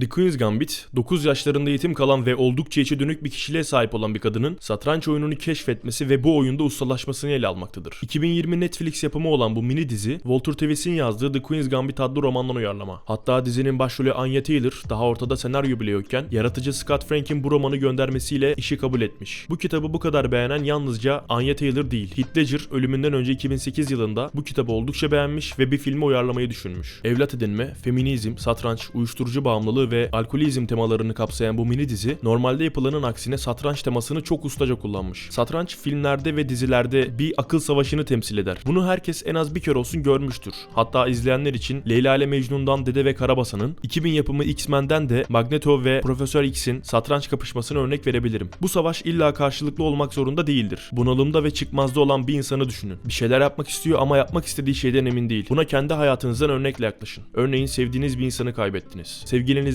The Queen's Gambit, 9 yaşlarında yetim kalan ve oldukça içe dönük bir kişiliğe sahip olan bir kadının satranç oyununu keşfetmesi ve bu oyunda ustalaşmasını ele almaktadır. 2020 Netflix yapımı olan bu mini dizi, Walter Tevis'in yazdığı The Queen's Gambit adlı romandan uyarlama. Hatta dizinin başrolü Anya Taylor, daha ortada senaryo bile yokken, yaratıcı Scott Frank'in bu romanı göndermesiyle işi kabul etmiş. Bu kitabı bu kadar beğenen yalnızca Anya Taylor değil, Heath Ledger ölümünden önce 2008 yılında bu kitabı oldukça beğenmiş ve bir filme uyarlamayı düşünmüş. Evlat edinme, feminizm, satranç, uyuşturucu bağımlılığı ve alkolizm temalarını kapsayan bu mini dizi normalde yapılanın aksine satranç temasını çok ustaca kullanmış. Satranç filmlerde ve dizilerde bir akıl savaşını temsil eder. Bunu herkes en az bir kere olsun görmüştür. Hatta izleyenler için Leyla ile Mecnun'dan Dede ve Karabasan'ın, 2000 yapımı X-Men'den de Magneto ve Profesör X'in satranç kapışmasına örnek verebilirim. Bu savaş illa karşılıklı olmak zorunda değildir. Bunalımda ve çıkmazda olan bir insanı düşünün. Bir şeyler yapmak istiyor ama yapmak istediği şeyden emin değil. Buna kendi hayatınızdan örnekle yaklaşın. Örneğin sevdiğiniz bir insanı kaybettiniz.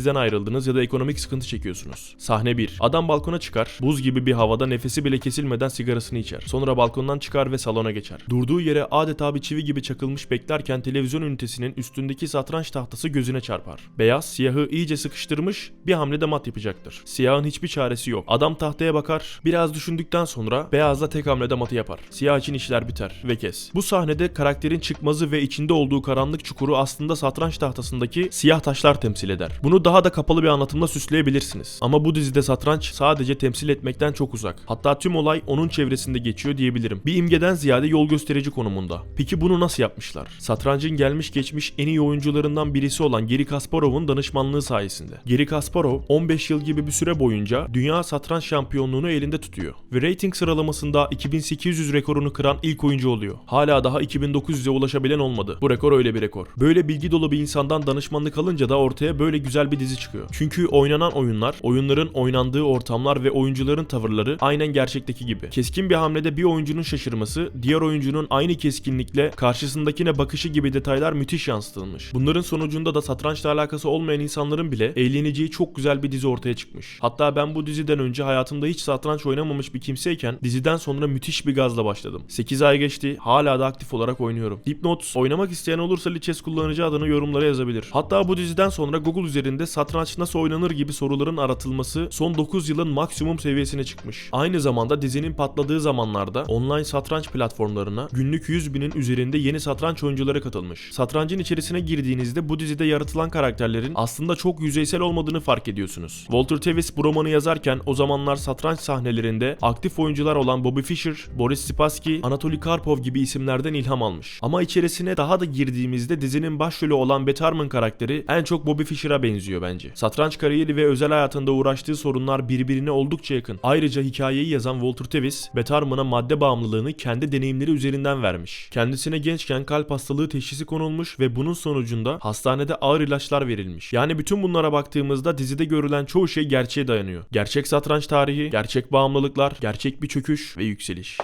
Sevgilinizden ayrıldınız ya da ekonomik sıkıntı çekiyorsunuz. Sahne 1. Adam balkona çıkar. Buz gibi bir havada nefesi bile kesilmeden sigarasını içer. Sonra balkondan çıkar ve salona geçer. Durduğu yere adeta bir çivi gibi çakılmış beklerken televizyon ünitesinin üstündeki satranç tahtası gözüne çarpar. Beyaz siyahı iyice sıkıştırmış bir hamlede mat yapacaktır. Siyahın hiçbir çaresi yok. Adam tahtaya bakar, biraz düşündükten sonra beyazla tek hamlede matı yapar. Siyah için işler biter ve kes. Bu sahnede karakterin çıkmazı ve içinde olduğu karanlık çukuru aslında satranç tahtasındaki siyah taşlar temsil eder. Bunu daha da kapalı bir anlatımla süsleyebilirsiniz. Ama bu dizide satranç sadece temsil etmekten çok uzak. Hatta tüm olay onun çevresinde geçiyor diyebilirim. Bir imgeden ziyade yol gösterici konumunda. Peki bunu nasıl yapmışlar? Satrancın gelmiş geçmiş en iyi oyuncularından birisi olan Geri Kasparov'un danışmanlığı sayesinde. Geri Kasparov 15 yıl gibi bir süre boyunca dünya satranç şampiyonluğunu elinde tutuyor. Ve rating sıralamasında 2800 rekorunu kıran ilk oyuncu oluyor. Hala daha 2900'e ulaşabilen olmadı. Bu rekor öyle bir rekor. Böyle bilgi dolu bir insandan danışmanlık alınca da ortaya böyle güzel bir dizi çıkıyor. Çünkü oynanan oyunlar, oyunların oynandığı ortamlar ve oyuncuların tavırları aynen gerçekteki gibi. Keskin bir hamlede bir oyuncunun şaşırması, diğer oyuncunun aynı keskinlikle karşısındakine bakışı gibi detaylar müthiş yansıtılmış. Bunların sonucunda da satrançla alakası olmayan insanların bile eğleneceği çok güzel bir dizi ortaya çıkmış. Hatta ben bu diziden önce hayatımda hiç satranç oynamamış bir kimseyken diziden sonra müthiş bir gazla başladım. 8 ay geçti, hala da aktif olarak oynuyorum. Dipnot, oynamak isteyen olursa Lichess kullanıcı adını yorumlara yazabilir. Hatta bu diziden sonra Google üzerinde satranç nasıl oynanır gibi soruların aratılması son 9 yılın maksimum seviyesine çıkmış. Aynı zamanda dizinin patladığı zamanlarda online satranç platformlarına günlük 100 binin üzerinde yeni satranç oyuncuları katılmış. Satrancın içerisine girdiğinizde bu dizide yaratılan karakterlerin aslında çok yüzeysel olmadığını fark ediyorsunuz. Walter Tevis bu romanı yazarken o zamanlar satranç sahnelerinde aktif oyuncular olan Bobby Fischer, Boris Spassky, Anatoly Karpov gibi isimlerden ilham almış. Ama içerisine daha da girdiğimizde dizinin başrolü olan Beth Harmon karakteri en çok Bobby Fischer'a benziyor bence. Satranç kariyeri ve özel hayatında uğraştığı sorunlar birbirine oldukça yakın. Ayrıca hikayeyi yazan Walter Tevis, Beth Harmon'a madde bağımlılığını kendi deneyimleri üzerinden vermiş. Kendisine gençken kalp hastalığı teşhisi konulmuş ve bunun sonucunda hastanede ağır ilaçlar verilmiş. Yani bütün bunlara baktığımızda dizide görülen çoğu şey gerçeğe dayanıyor. Gerçek satranç tarihi, gerçek bağımlılıklar, gerçek bir çöküş ve yükseliş.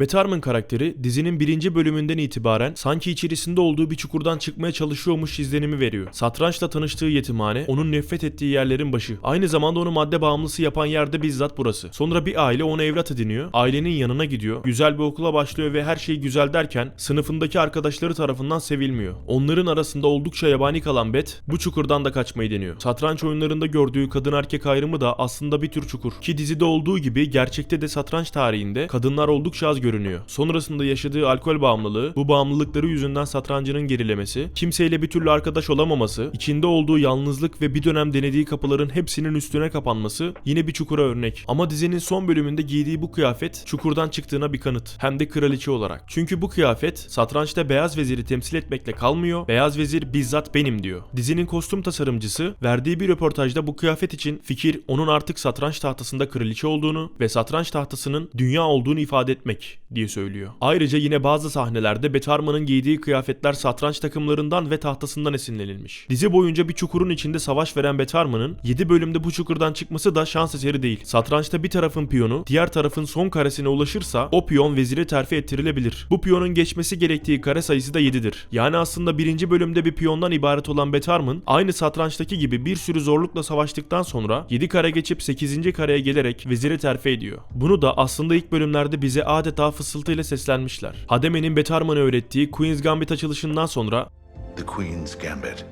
Betarman karakteri dizinin birinci bölümünden itibaren sanki içerisinde olduğu bir çukurdan çıkmaya çalışıyormuş izlenimi veriyor. Satrançla tanıştığı yetimhane onun nefret ettiği yerlerin başı. Aynı zamanda onu madde bağımlısı yapan yerde bizzat burası. Sonra bir aile onu evlat ediniyor. Ailenin yanına gidiyor. Güzel bir okula başlıyor ve her şey güzel derken sınıfındaki arkadaşları tarafından sevilmiyor. Onların arasında oldukça yabani kalan Beth bu çukurdan da kaçmayı deniyor. Satranç oyunlarında gördüğü kadın erkek ayrımı da aslında bir tür çukur. Ki dizide olduğu gibi gerçekte de satranç tarihinde kadınlar oldukça az görünüyor. Sonrasında yaşadığı alkol bağımlılığı, bu bağımlılıkları yüzünden satrancının gerilemesi, kimseyle bir türlü arkadaş olamaması, içinde olduğu yalnızlık ve bir dönem denediği kapıların hepsinin üstüne kapanması yine bir çukura örnek. Ama dizinin son bölümünde giydiği bu kıyafet çukurdan çıktığına bir kanıt. Hem de kraliçe olarak. Çünkü bu kıyafet satrançta beyaz veziri temsil etmekle kalmıyor. Beyaz vezir bizzat benim diyor. Dizinin kostüm tasarımcısı verdiği bir röportajda bu kıyafet için fikir onun artık satranç tahtasında kraliçe olduğunu ve satranç tahtasının dünya olduğunu ifade etmek diye söylüyor. Ayrıca yine bazı sahnelerde Betarman'ın giydiği kıyafetler satranç takımlarından ve tahtasından esinlenilmiş. Dizi boyunca bir çukurun içinde savaş veren Betarman'ın 7 bölümde bu çukurdan çıkması da şans eseri değil. Satrançta bir tarafın piyonu diğer tarafın son karesine ulaşırsa o piyon vezire terfi ettirilebilir. Bu piyonun geçmesi gerektiği kare sayısı da 7'dir. Yani aslında birinci bölümde bir piyondan ibaret olan Betarman aynı satrançtaki gibi bir sürü zorlukla savaştıktan sonra 7 kare geçip 8. kareye gelerek vezire terfi ediyor. Bunu da aslında ilk bölümlerde bize adeta adeta fısıltıyla seslenmişler. Hademe'nin Betarman'a öğrettiği Queen's Gambit açılışından sonra The Queen's Gambit.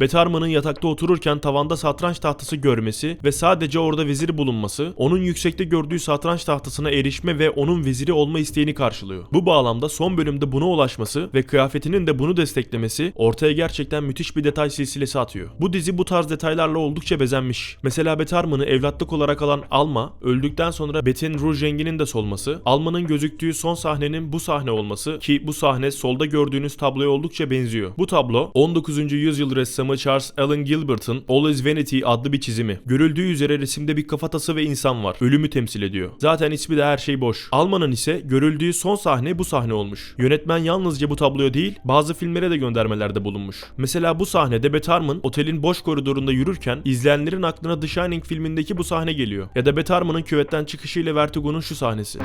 Betarman'ın yatakta otururken tavanda satranç tahtası görmesi ve sadece orada veziri bulunması, onun yüksekte gördüğü satranç tahtasına erişme ve onun veziri olma isteğini karşılıyor. Bu bağlamda son bölümde buna ulaşması ve kıyafetinin de bunu desteklemesi ortaya gerçekten müthiş bir detay silsilesi atıyor. Bu dizi bu tarz detaylarla oldukça bezenmiş. Mesela Betarman'ı evlatlık olarak alan Alma, öldükten sonra Bet'in ruj renginin de solması, Alma'nın gözüktüğü son sahnenin bu sahne olması ki bu sahne solda gördüğünüz tabloya oldukça benziyor. Bu tablo 19. yüzyıl ressamı Charles Allen Gilbert'ın Always Vanity adlı bir çizimi. Görüldüğü üzere resimde bir kafatası ve insan var. Ölümü temsil ediyor. Zaten ismi de her şey boş. Alman'ın ise görüldüğü son sahne bu sahne olmuş. Yönetmen yalnızca bu tabloya değil bazı filmlere de göndermelerde bulunmuş. Mesela bu sahnede Betarman otelin boş koridorunda yürürken izleyenlerin aklına The Shining filmindeki bu sahne geliyor. Ya da Betarman'ın küvetten çıkışıyla Vertigo'nun şu sahnesi.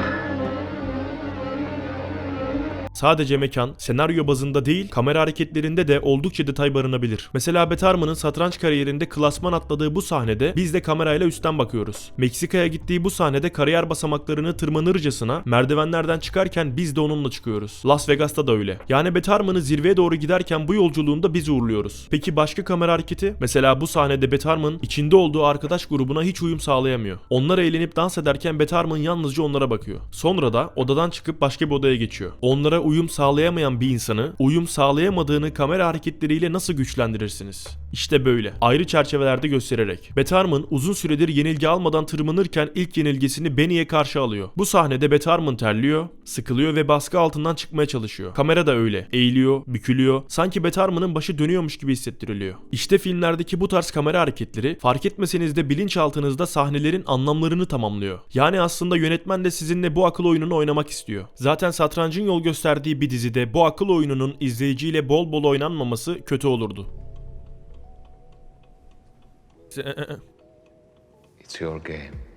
Sadece mekan, senaryo bazında değil, kamera hareketlerinde de oldukça detay barınabilir. Mesela Betarman'ın satranç kariyerinde klasman atladığı bu sahnede biz de kamerayla üstten bakıyoruz. Meksika'ya gittiği bu sahnede kariyer basamaklarını tırmanırcasına merdivenlerden çıkarken biz de onunla çıkıyoruz. Las Vegas'ta da öyle. Yani Betarman'ı zirveye doğru giderken bu yolculuğunda biz uğurluyoruz. Peki başka kamera hareketi? Mesela bu sahnede Betarman içinde olduğu arkadaş grubuna hiç uyum sağlayamıyor. Onlar eğlenip dans ederken Betarman yalnızca onlara bakıyor. Sonra da odadan çıkıp başka bir odaya geçiyor. Onlara uyum sağlayamayan bir insanı uyum sağlayamadığını kamera hareketleriyle nasıl güçlendirirsiniz? İşte böyle. Ayrı çerçevelerde göstererek. Betarman uzun süredir yenilgi almadan tırmanırken ilk yenilgisini Benny'e karşı alıyor. Bu sahnede Betarman terliyor, sıkılıyor ve baskı altından çıkmaya çalışıyor. Kamera da öyle. Eğiliyor, bükülüyor. Sanki Betarman'ın başı dönüyormuş gibi hissettiriliyor. İşte filmlerdeki bu tarz kamera hareketleri fark etmeseniz de bilinçaltınızda sahnelerin anlamlarını tamamlıyor. Yani aslında yönetmen de sizinle bu akıl oyununu oynamak istiyor. Zaten satrancın yol gösterdiği bir dizide bu akıl oyununun izleyiciyle bol bol oynanmaması kötü olurdu. It's your game.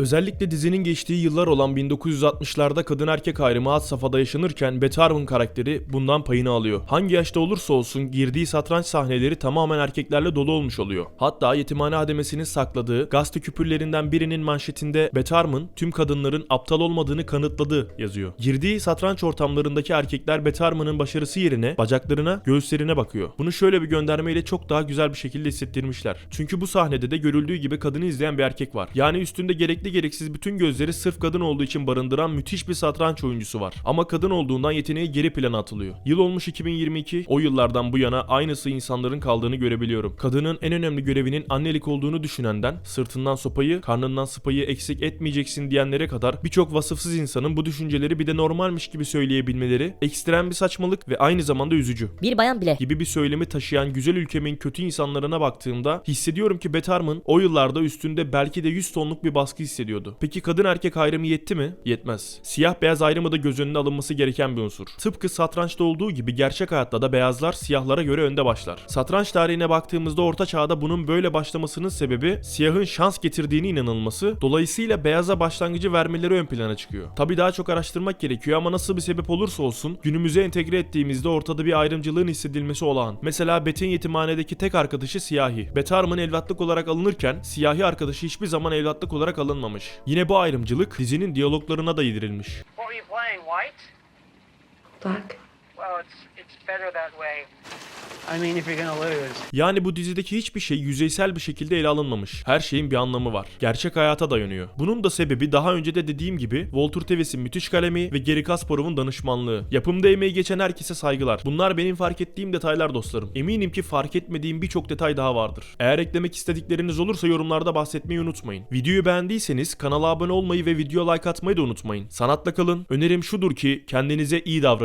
Özellikle dizinin geçtiği yıllar olan 1960'larda kadın erkek ayrımı had safhada yaşanırken Beethoven karakteri bundan payını alıyor. Hangi yaşta olursa olsun girdiği satranç sahneleri tamamen erkeklerle dolu olmuş oluyor. Hatta yetimhane hademesinin sakladığı gazete küpürlerinden birinin manşetinde Beethoven tüm kadınların aptal olmadığını kanıtladı yazıyor. Girdiği satranç ortamlarındaki erkekler Beethoven'ın başarısı yerine bacaklarına, göğüslerine bakıyor. Bunu şöyle bir göndermeyle çok daha güzel bir şekilde hissettirmişler. Çünkü bu sahnede de görüldüğü gibi kadını izleyen bir erkek var. Yani üstünde gerekli gereksiz bütün gözleri sırf kadın olduğu için barındıran müthiş bir satranç oyuncusu var. Ama kadın olduğundan yeteneği geri plana atılıyor. Yıl olmuş 2022, o yıllardan bu yana aynısı insanların kaldığını görebiliyorum. Kadının en önemli görevinin annelik olduğunu düşünenden, sırtından sopayı, karnından sıpayı eksik etmeyeceksin diyenlere kadar birçok vasıfsız insanın bu düşünceleri bir de normalmiş gibi söyleyebilmeleri ekstrem bir saçmalık ve aynı zamanda üzücü Bir bayan bile. gibi bir söylemi taşıyan güzel ülkemin kötü insanlarına baktığımda hissediyorum ki Betarman o yıllarda üstünde belki de 100 tonluk bir baskı hissediyordu. Peki kadın erkek ayrımı yetti mi? Yetmez. Siyah beyaz ayrımı da göz önüne alınması gereken bir unsur. Tıpkı satrançta olduğu gibi gerçek hayatta da beyazlar siyahlara göre önde başlar. Satranç tarihine baktığımızda orta çağda bunun böyle başlamasının sebebi siyahın şans getirdiğine inanılması, dolayısıyla beyaza başlangıcı vermeleri ön plana çıkıyor. Tabi daha çok araştırmak gerekiyor ama nasıl bir sebep olursa olsun günümüze entegre ettiğimizde ortada bir ayrımcılığın hissedilmesi olağan. Mesela Bet'in yetimhanedeki tek arkadaşı siyahi. Bet Harmon evlatlık olarak alınırken siyahi arkadaşı hiçbir zaman evlatlık olarak alınmamış. Yine bu ayrımcılık dizinin diyaloglarına da yedirilmiş. What were you playing? White? Black. Well, it's it's better that way. Yani bu dizideki hiçbir şey yüzeysel bir şekilde ele alınmamış. Her şeyin bir anlamı var. Gerçek hayata dayanıyor. Bunun da sebebi daha önce de dediğim gibi Walter Tevis'in müthiş kalemi ve Geri Kasparov'un danışmanlığı. Yapımda emeği geçen herkese saygılar. Bunlar benim fark ettiğim detaylar dostlarım. Eminim ki fark etmediğim birçok detay daha vardır. Eğer eklemek istedikleriniz olursa yorumlarda bahsetmeyi unutmayın. Videoyu beğendiyseniz kanala abone olmayı ve video like atmayı da unutmayın. Sanatla kalın. Önerim şudur ki kendinize iyi davranın.